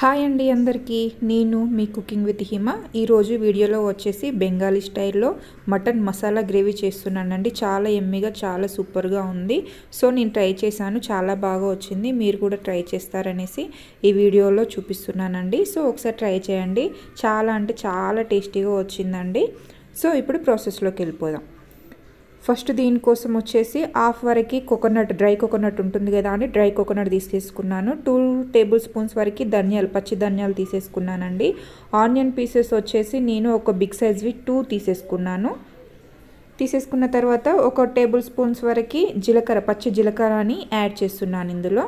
Hi అండి అందరికీ. నేను మీ కుకింగ్ విత్ హిమ. ఈరోజు వీడియోలో వచ్చేసి బెంగాలీ స్టైల్లో మటన్ మసాలా గ్రేవీ చేస్తున్నానండి. చాలా ఎమ్మిగా చాలా సూపర్గా ఉంది. సో నేను ట్రై చేశాను. చాలా బాగా వచ్చింది. మీరు కూడా ట్రై చేస్తారనేసి ఈ వీడియోలో చూపిస్తున్నానండి. సో ఒకసారి ట్రై చేయండి. చాలా అంటే చాలా టేస్టీగా వచ్చిందండి. సో ఇప్పుడు ప్రాసెస్లోకి వెళ్ళిపోదాం. ఫస్ట్ దీనికోసం వచ్చేసి హాఫ్ వరకు కోకోనట్ డ్రై కోకోనట్ ఉంటుంది కదా అని డ్రై కోకోనట్ తీసేసుకున్నాను. టూ టేబుల్ స్పూన్స్ వరకు ధనియాలు పచ్చి ధనియాలు తీసేసుకున్నానండి. ఆనియన్ పీసెస్ వచ్చేసి నేను ఒక బిగ్ సైజ్వి టూ తీసేసుకున్నాను. తీసేసుకున్న తర్వాత ఒక టేబుల్ స్పూన్స్ వరకు జీలకర్ర పచ్చి జీలకర్రని యాడ్ చేస్తున్నాను ఇందులో.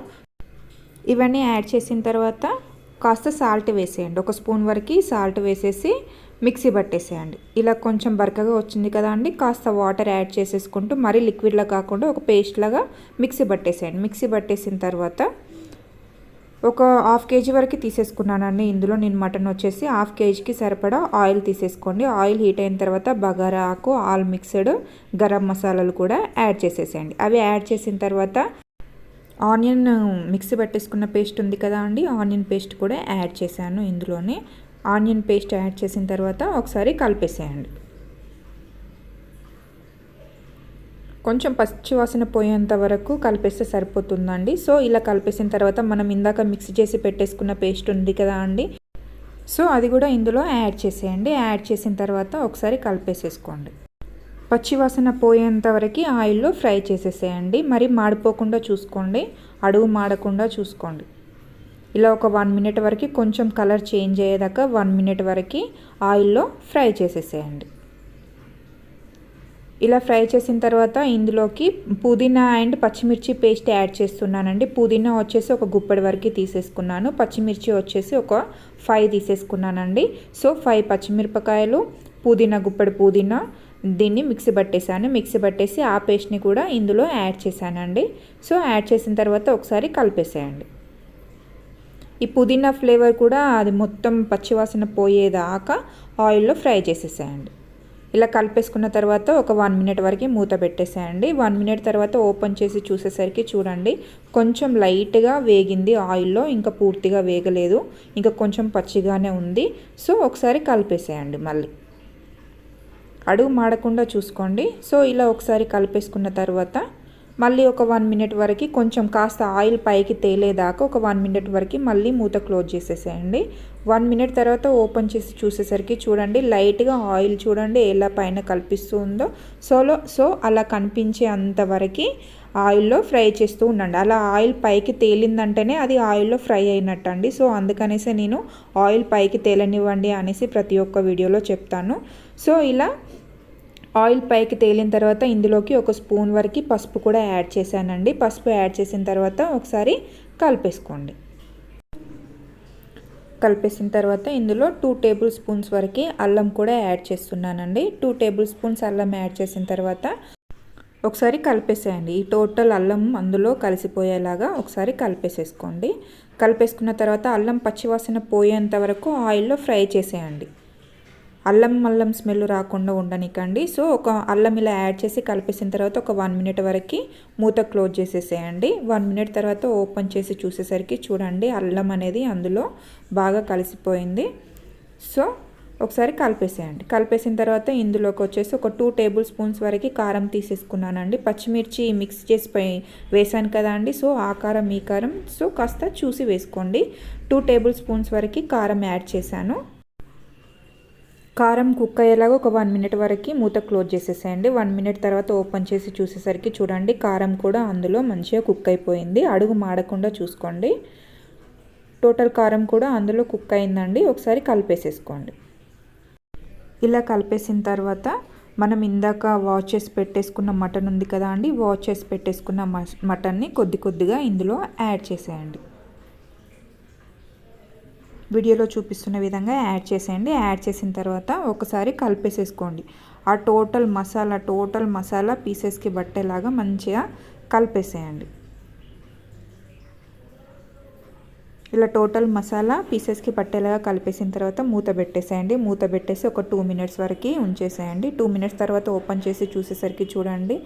ఇవన్నీ యాడ్ చేసిన తర్వాత కాస్త సాల్ట్ వేసేయండి. ఒక స్పూన్ వరకు సాల్ట్ వేసేసి మిక్సీ పట్టేసేయండి. ఇలా కొంచెం బరకగా వచ్చింది కదా అండి కాస్త వాటర్ యాడ్ చేసేసుకుంటూ మరీ లిక్విడ్లా కాకుండా ఒక పేస్ట్ లాగా మిక్సీ పట్టేసేయండి. మిక్సీ పట్టేసిన తర్వాత ఒక హాఫ్ కేజీ వరకు తీసేసుకున్నానండి. ఇందులో నేను మటన్ వచ్చేసి హాఫ్ కేజీకి సరిపడా ఆయిల్ తీసేసుకోండి. ఆయిల్ హీట్ అయిన తర్వాత బగారా ఆకు ఆల్ మిక్స్డ్ గరం మసాలాలు కూడా యాడ్ చేసేసేయండి. అవి యాడ్ చేసిన తర్వాత ఆనియన్ మిక్సీ పట్టేసుకున్న పేస్ట్ ఉంది కదా అండి ఆనియన్ పేస్ట్ కూడా యాడ్ చేశాను ఇందులోనే. ఆనియన్ పేస్ట్ యాడ్ చేసిన తర్వాత ఒకసారి కలిపేసేయండి. కొంచెం పచ్చి వాసన పోయేంత వరకు కలిపేస్తే సరిపోతుందండి. సో ఇలా కలిపేసిన తర్వాత మనం ఇందాక మిక్స్ చేసి పెట్టేసుకున్న పేస్ట్ ఉంది కదా అండి? సో అది కూడా ఇందులో యాడ్ చేసేయండి. యాడ్ చేసిన తర్వాత ఒకసారి కలిపేసేసుకోండి. పచ్చి వాసన పోయేంత వరకు ఆయిల్లో ఫ్రై చేసేసేయండి. మరి మాడిపోకుండా చూసుకోండి. అడుగు మాడకుండా చూసుకోండి. ఇలా ఒక వన్ మినిట్ వరకు కొంచెం కలర్ చేంజ్ అయ్యేదాకా వన్ మినిట్ వరకు ఆయిల్లో ఫ్రై చేసేసేయండి. ఇలా ఫ్రై చేసిన తర్వాత ఇందులోకి పుదీనా అండ్ పచ్చిమిర్చి పేస్ట్ యాడ్ చేస్తున్నానండి. పుదీనా వచ్చేసి ఒక గుప్పడి వరకు తీసేసుకున్నాను. పచ్చిమిర్చి వచ్చేసి ఒక ఫైవ్ తీసేసుకున్నానండి. సో ఫైవ్ పచ్చిమిరపకాయలు పుదీనా గుప్పెడు పుదీనా దీన్ని మిక్సీ పట్టేశాను. మిక్సీ పట్టేసి ఆ పేస్ట్ని కూడా ఇందులో యాడ్ చేశానండి. సో యాడ్ చేసిన తర్వాత ఒకసారి కలిపేసేయండి. ఈ పుదీనా ఫ్లేవర్ కూడా అది మొత్తం పచ్చివాసన పోయేదాకా ఆయిల్లో ఫ్రై చేసేసేయండి. ఇలా కలిపేసుకున్న తర్వాత ఒక వన్ మినిట్ వరకు మూత పెట్టేసేయండి. వన్ మినిట్ తర్వాత ఓపెన్ చేసి చూసేసరికి చూడండి కొంచెం లైట్గా వేగింది ఆయిల్లో ఇంకా పూర్తిగా వేగలేదు ఇంకా కొంచెం పచ్చిగానే ఉంది. సో ఒకసారి కలిపేసేయండి మళ్ళీ. అడుగు మాడకుండా చూసుకోండి. సో ఇలా ఒకసారి కలిపేసుకున్న తర్వాత మళ్ళీ ఒక వన్ మినిట్ వరకు కొంచెం కాస్త ఆయిల్ పైకి తేలేదాకా ఒక వన్ మినిట్ వరకు మళ్ళీ మూత క్లోజ్ చేసేసేయండి. వన్ మినిట్ తర్వాత ఓపెన్ చేసి చూసేసరికి చూడండి లైట్గా ఆయిల్ చూడండి ఎలా పైన కల్పిస్తూ ఉందో సోలో సో అలా కనిపించే అంతవరకు ఆయిల్లో ఫ్రై చేస్తూ ఉండండి. అలా ఆయిల్ పైకి తేలిందంటేనే అది ఆయిల్లో ఫ్రై అయినట్టు అండి సో అందుకనేసి నేను ఆయిల్ పైకి తేలనివ్వండి అనేసి ప్రతి ఒక్క వీడియోలో చెప్తాను. సో ఇలా ఆయిల్ పైకి తేలిన తర్వాత ఇందులోకి ఒక స్పూన్ వరకు పసుపు కూడా యాడ్ చేశానండి. పసుపు యాడ్ చేసిన తర్వాత ఒకసారి కలిపేసుకోండి. కలిపేసిన తర్వాత ఇందులో టూ టేబుల్ స్పూన్స్ వరకు అల్లం కూడా యాడ్ చేస్తున్నానండి. టూ టేబుల్ స్పూన్స్ అల్లం యాడ్ చేసిన తర్వాత ఒకసారి కలిపేసేయండి. ఈ టోటల్ అల్లం అందులో కలిసిపోయేలాగా ఒకసారి కలిపేసేసుకోండి. కలిపేసుకున్న తర్వాత అల్లం పచ్చివాసన పోయేంత వరకు ఆయిల్లో ఫ్రై చేసేయండి. అల్లం అల్లం స్మెల్ రాకుండా ఉండనికండి. సో ఒక అల్లం ఇలా యాడ్ చేసి కలిపేసిన తర్వాత ఒక వన్ మినిట్ వరకు మూత క్లోజ్ చేసేసేయండి. వన్ మినిట్ తర్వాత ఓపెన్ చేసి చూసేసరికి చూడండి అల్లం అనేది అందులో బాగా కలిసిపోయింది. సో ఒకసారి కలిపేసేయండి. కలిపేసిన తర్వాత ఇందులోకి వచ్చేసి ఒక టూ టేబుల్ స్పూన్స్ వరకు కారం తీసేసుకున్నానండి. పచ్చిమిర్చి మిక్స్ చేసి వేసాను కదా అండి సో ఆ కారం ఈ కారం సో కాస్త చూసి వేసుకోండి. టూ టేబుల్ స్పూన్స్ వరకు కారం యాడ్ చేశాను. కారం కుక్ అయ్యేలాగా ఒక వన్ మినిట్ వరకు మూత క్లోజ్ చేసేసేయండి. వన్ మినిట్ తర్వాత ఓపెన్ చేసి చూసేసరికి చూడండి కారం కూడా అందులో మంచిగా కుక్ అయిపోయింది. అడుగు మాడకుండా చూసుకోండి. టోటల్ కారం కూడా అందులో కుక్ అయిందండి. ఒకసారి కలిపేసేసుకోండి. ఇలా కలిపేసిన తర్వాత మనం ఇందాక వాష్ చేసి పెట్టేసుకున్న మటన్ ఉంది కదా అండి వాష్ చేసి పెట్టేసుకున్న మటన్ని కొద్ది కొద్దిగా ఇందులో యాడ్ చేసేయండి. వీడియోలో చూపిస్తున్న విధంగా యాడ్ చేసేయండి. యాడ్ చేసిన తర్వాత ఒకసారి కలిపేసేసుకోండి. ఆ టోటల్ మసాలా టోటల్ మసాలా పీసెస్కి బట్టేలాగా మంచిగా కలిపేసేయండి. ఇలా టోటల్ మసాలా పీసెస్కి పట్టేలాగా కలిపేసిన తర్వాత మూత పెట్టేసేయండి. మూత పెట్టేసి ఒక టూ మినిట్స్ వరకు ఉంచేసేయండి. టూ మినిట్స్ తర్వాత ఓపెన్ చేసి చూసేసరికి చూడండి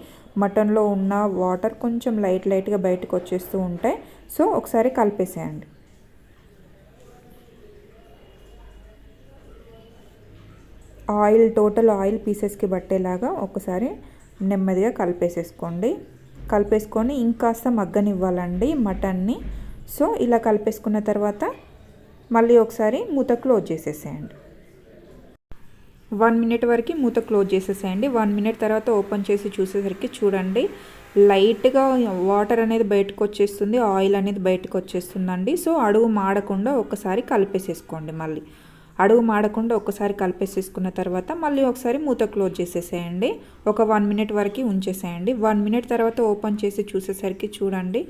మటన్లో ఉన్న వాటర్ కొంచెం లైట్ లైట్గా బయటకు వచ్చేస్తూ ఉంటాయి. సో ఒకసారి కలిపేసేయండి. ఆయిల్ టోటల్ ఆయిల్ పీసెస్కి పట్టేలాగా ఒకసారి నెమ్మదిగా కలిపేసేసుకోండి. కలిపేసుకొని ఇంకాస్త మగ్గనివ్వాలండి మటన్ని. సో ఇలా కలిపేసుకున్న తర్వాత మళ్ళీ ఒకసారి మూత క్లోజ్ చేసేసేయండి. వన్ మినిట్ వరకు మూత క్లోజ్ చేసేసేయండి. వన్ మినిట్ తర్వాత ఓపెన్ చేసి చూసేసరికి చూడండి లైట్గా వాటర్ అనేది బయటకు వచ్చేస్తుంది ఆయిల్ అనేది బయటకు వచ్చేస్తుందండి. సో అడుగు మాడకుండా ఒకసారి కలిపేసేసుకోండి మళ్ళీ. అడుగు మాడకుండా ఒకసారి కలిపేసేసుకున్న తర్వాత మళ్ళీ ఒకసారి మూత క్లోజ్ చేసేసేయండి. ఒక వన్ మినిట్ వరకు ఉంచేసేయండి. వన్ మినిట్ తర్వాత ఓపెన్ చేసి చూసేసరికి చూడండి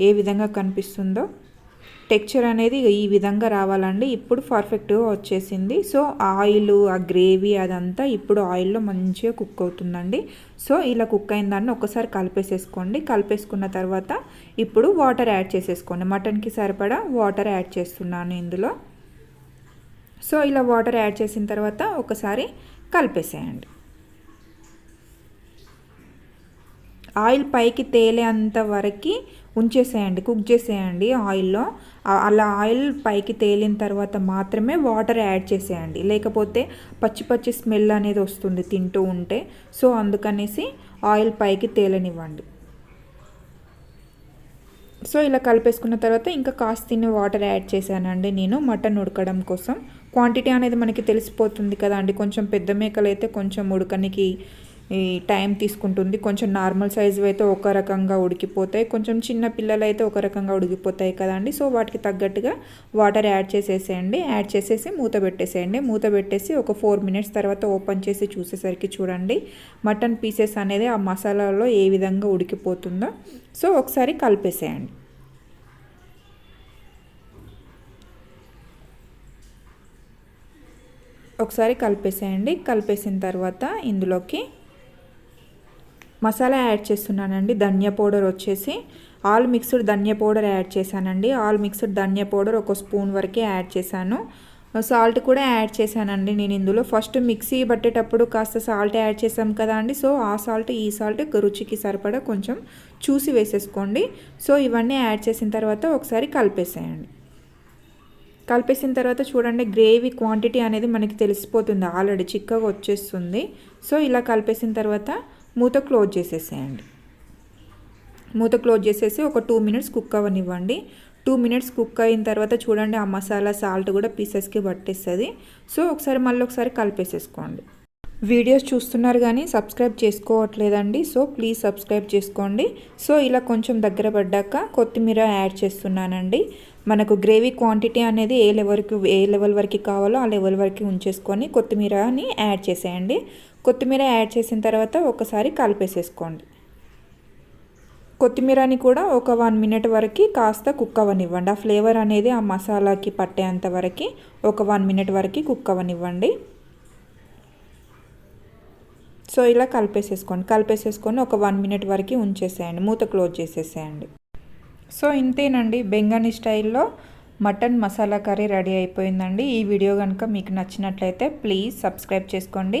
ఏ విధంగా కనిపిస్తుందో. టెక్చర్ అనేది ఈ విధంగా రావాలండి. ఇప్పుడు పర్ఫెక్ట్గా వచ్చేసింది. సో ఆయిల్ ఆ గ్రేవీ అదంతా ఇప్పుడు ఆయిల్లో మంచిగా కుక్ అవుతుందండి. సో ఇలా కుక్ అయిన దాన్ని ఒకసారి కలిపేసేసుకోండి. కలిపేసుకున్న తర్వాత ఇప్పుడు వాటర్ యాడ్ చేసేసుకోండి. మటన్కి సరిపడా వాటర్ యాడ్ చేస్తున్నాను ఇందులో. సో ఇలా వాటర్ యాడ్ చేసిన తర్వాత ఒకసారి కలిపేసేయండి. ఆయిల్ పైకి తేలేంత వరకు ఉంచేసేయండి కుక్ చేసేయండి ఆయిల్లో. అలా ఆయిల్ పైకి తేలిన తర్వాత మాత్రమే వాటర్ యాడ్ చేసేయండి. లేకపోతే పచ్చి పచ్చి స్మెల్ అనేది వస్తుంది తింటూ ఉంటే. సో అందుకనేసి ఆయిల్ పైకి తేలనివ్వండి. సో ఇలా కలిపేసుకున్న తర్వాత ఇంకా కాస్త వాటర్ యాడ్ చేశానండి నేను మటన్ ఉడకడం కోసం. క్వాంటిటీ అనేది మనకి తెలిసిపోతుంది కదా అండి. కొంచెం పెద్ద మేకలు అయితే కొంచెం ఉడకనికి ఈ టైం తీసుకుంటుంది. కొంచెం నార్మల్ సైజు అయితే ఒక రకంగా ఉడికిపోతాయి కొంచెం చిన్న పిల్లలు అయితే ఒక రకంగా ఉడికిపోతాయి కదండి. సో వాటికి తగ్గట్టుగా వాటర్ యాడ్ చేసేసేయండి. యాడ్ చేసేసి మూత పెట్టేసేయండి. మూత పెట్టేసి ఒక ఫోర్ మినిట్స్ తర్వాత ఓపెన్ చేసి చూసేసరికి చూడండి మటన్ పీసెస్ అనేది ఆ మసాలాలో ఏ విధంగా ఉడికిపోతుందో. సో ఒకసారి కలిపేసేయండి. ఒకసారి కలిపేసేయండి. కలిపేసిన తర్వాత ఇందులోకి మసాలా యాడ్ చేస్తున్నానండి ధనియా పౌడర్ వచ్చేసి. ఆల్ మిక్స్డ్ ధనియా పౌడర్ యాడ్ చేశానండి. ఆల్ మిక్స్డ్ ధనియా పౌడర్ ఒక స్పూన్ వరకే యాడ్ చేశాను. సాల్ట్ కూడా యాడ్ చేశానండి నేను ఇందులో. ఫస్ట్ మిక్సీ పట్టేటప్పుడు కాస్త సాల్ట్ యాడ్ చేసాం కదా అండి. సో ఆ సాల్ట్ ఈ సాల్ట్ రుచికి సరిపడా కొంచెం చూసి వేసేసుకోండి. సో ఇవన్నీ యాడ్ చేసిన తర్వాత ఒకసారి కలిపేసేయండి. కలిపేసిన తర్వాత చూడండి గ్రేవీ క్వాంటిటీ అనేది మనకి తెలిసిపోతుంది. ఆల్రెడీ చిక్కగా వచ్చేస్తుంది. సో ఇలా కలిపేసిన తర్వాత మూత క్లోజ్ చేసేసేయండి. మూత క్లోజ్ చేసేసి ఒక టూ మినిట్స్ కుక్ అవ్వనివ్వండి టూ మినిట్స్ కుక్ అయిన తర్వాత చూడండి ఆ మసాలా సాల్ట్ కూడా పీసెస్కి పట్టేస్తుంది. సో ఒకసారి మళ్ళీ ఒకసారి కలిపేసేసుకోండి. వీడియోస్ చూస్తున్నారు కానీ సబ్స్క్రైబ్ చేసుకోవట్లేదండి. సో ప్లీజ్ సబ్స్క్రైబ్ చేసుకోండి. సో ఇలా కొంచెం దగ్గర పడ్డాక కొత్తిమీర యాడ్ చేస్తున్నానండి. మనకు గ్రేవీ క్వాంటిటీ అనేది ఏ లెవెల్కి ఏ లెవెల్ వరకు కావాలో ఆ లెవెల్ వరకు ఉంచేసుకొని కొత్తిమీరని యాడ్ చేసేయండి. కొత్తిమీర యాడ్ చేసిన తర్వాత ఒకసారి కలిపేసేసుకోండి. కొత్తిమీరని కూడా ఒక వన్ మినిట్ వరకు కాస్త కుక్ అవ్వనివ్వండి. ఆ ఫ్లేవర్ అనేది ఆ మసాలాకి పట్టేంత వరకు ఒక వన్ మినిట్ వరకు కుక్ అవ్వనివ్వండి. సో ఇలా కలిపేసేసుకోండి. కలిపేసేసుకొని ఒక వన్ మినిట్ వరకు ఉంచేసేయండి. మూత క్లోజ్ చేసేసేయండి. సో ఇంతేనండి. బెంగానీ స్టైల్లో మటన్ మసాలా కర్రీ రెడీ అయిపోయిందండి. ఈ వీడియో కనుక మీకు నచ్చినట్లయితే ప్లీజ్ సబ్స్క్రైబ్ చేసుకోండి.